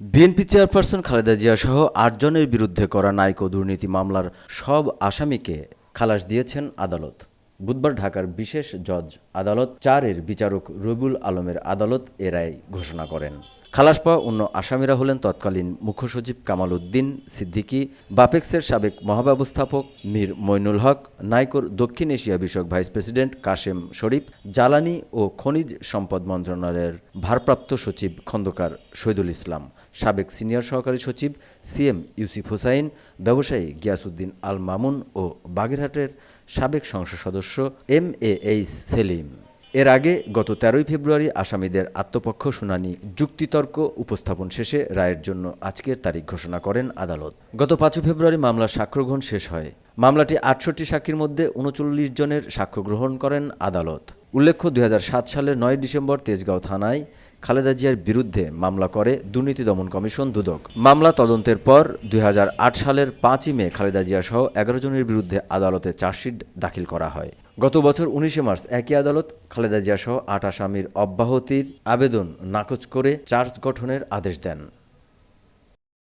BNP chairperson Khaleda Zia সহ আটজনের বিরুদ্ধে করা নাইকো দুর্নীতি মামলার সব আসামিকে খালাস দিয়েছেন আদালত। বুধবার ঢাকার বিশেষ জজ আদালত চারের বিচারক রবিউল আলমের আদালত এ রায় ঘোষণা করেন। খালাস পাওয়া অন্য আসামিরা হলেন তৎকালীন মুখ্য সচিব কামাল উদ্দিন সিদ্দিকী, বাপেক্সের সাবেক মহাব্যবস্থাপক মীর মইনুল হক, নাইকোর দক্ষিণ এশিয়া বিষয়ক ভাইস প্রেসিডেন্ট কাশেম শরীফ, জ্বালানি ও খনিজ সম্পদ মন্ত্রণালয়ের ভারপ্রাপ্ত সচিব খন্দকার শহীদুল ইসলাম, সাবেক সিনিয়র সহকারী সচিব সিএম ইউসিফ হুসাইন, ব্যবসায়ী গিয়াসউদ্দিন আল মামুন ও বাগেরহাটের সাবেক সংসদ সদস্য এম এ এইচ সেলিম। এর আগে গত তেরোই ফেব্রুয়ারি আসামিদের আত্মপক্ষ শুনানি, যুক্তিতর্ক উপস্থাপন শেষে রায়ের জন্য আজকের তারিখ ঘোষণা করেন আদালত। গত পাঁচই ফেব্রুয়ারি মামলার সাক্ষ্যগ্রহণ শেষ হয়। মামলাটি আটষট্টি সাক্ষীর মধ্যে উনচল্লিশ জনের সাক্ষ্য গ্রহণ করেন আদালত। উল্লেখ্য, দুই হাজার সাত সালের নয় ডিসেম্বর তেজগাঁও থানায় খালেদা জিয়ার বিরুদ্ধে মামলা করে দুর্নীতি দমন কমিশন দুদক। মামলা তদন্তের পর দুই হাজার আট সালের পাঁচই মে খালেদা জিয়া সহ এগারো জনের বিরুদ্ধে আদালতে চার্জশিট দাখিল করা হয়। গত বছর উনিশে মার্চ একই আদালত খালেদা জিয়াসহ আট আসামির অব্যাহতির আবেদন নাকচ করে চার্জ গঠনের আদেশ দেন।